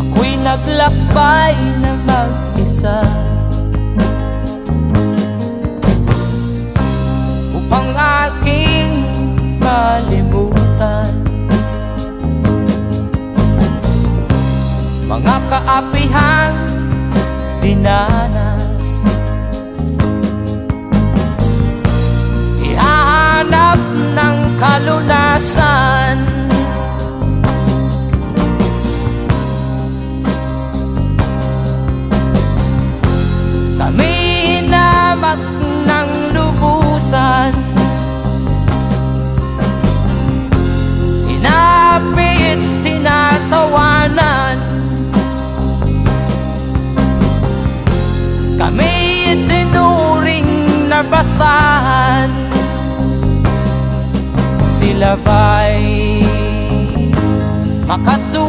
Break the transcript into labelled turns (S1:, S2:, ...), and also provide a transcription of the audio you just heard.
S1: Ako'y naglakbay na mag-isa. Upang aking malimutan. Mga kaapihan Kami hinamak ng lubusan? Inapit, tinatawanan. Kami itinuring na basahan Sila ba'y makatapos